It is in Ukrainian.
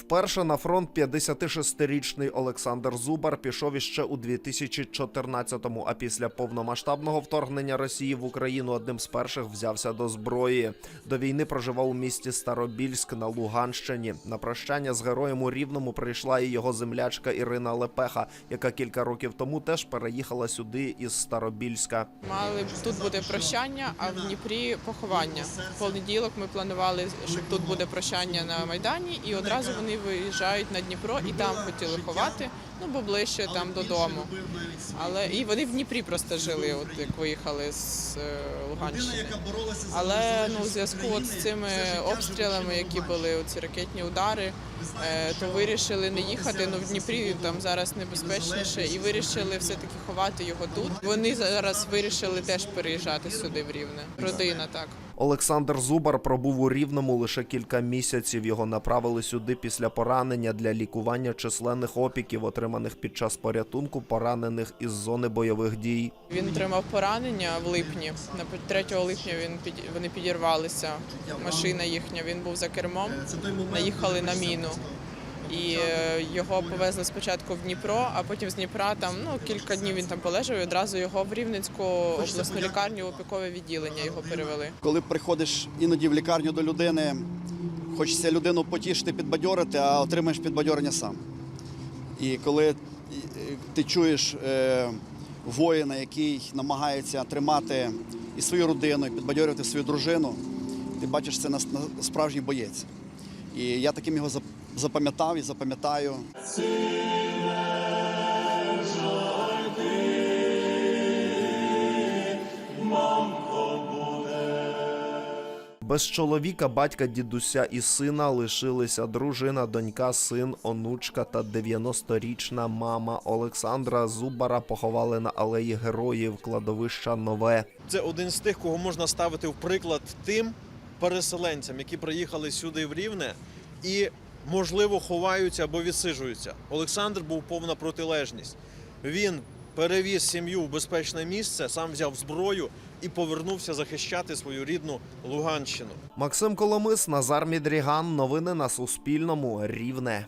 Вперше на фронт 56-річний Олександр Зубар пішов іще у 2014-му, а після повномасштабного вторгнення Росії в Україну одним з перших взявся до зброї. До війни проживав у місті Старобільськ на Луганщині. На прощання з героєм у Рівному прийшла і його землячка Ірина Лепеха, яка кілька років тому теж переїхала сюди із Старобільська. Мали тут буде прощання, а в Дніпрі поховання. В понеділок ми планували, що тут буде прощання на майдані, і одразу вони виїжджають на Дніпро і там хотіли ховати, ну бо ближче там додому. Але і вони в Дніпрі просто жили, от як виїхали з е, Луганщини. Але ну, у зв'язку от з цими обстрілами, які були ці ракетні удари, е, то вирішили не їхати. Ну в Дніпрі там зараз небезпечніше, і вирішили все таки ховати його тут. Вони зараз вирішили теж переїжджати сюди в Рівне. Родина так. Олександр Зубар пробув у Рівному лише кілька місяців. Його направили сюди після поранення для лікування численних опіків, отриманих під час порятунку поранених із зони бойових дій. Він отримав поранення в липні. На 3 липня він під вони підірвалися. Машина їхня. Він був за кермом. Наїхали на міну. І е, його повезли спочатку в Дніпро, а потім з Дніпра там ну кілька днів він там полежав. і Одразу його в Рівненську обласну лікарню опікове відділення його перевели. Коли приходиш іноді в лікарню до людини, хочеться людину потішити, підбадьорити, а отримаєш підбадьорення сам. І коли е, ти чуєш е, воїна, який намагається тримати і свою родину, і підбадьорювати свою дружину, ти бачиш це на справжній боєць. І я таким його запам'ятав і запам'ятаю. Без чоловіка, батька, дідуся і сина лишилися дружина, донька, син, онучка та 90-річна мама Олександра Зубара поховали на алеї героїв кладовища Нове. Це один з тих, кого можна ставити в приклад тим переселенцям, які приїхали сюди в Рівне і, можливо, ховаються або відсиджуються. Олександр був повна протилежність. Він перевіз сім'ю в безпечне місце, сам взяв зброю і повернувся захищати свою рідну Луганщину. Максим Коломис, Назар Мідріган. Новини на Суспільному. Рівне.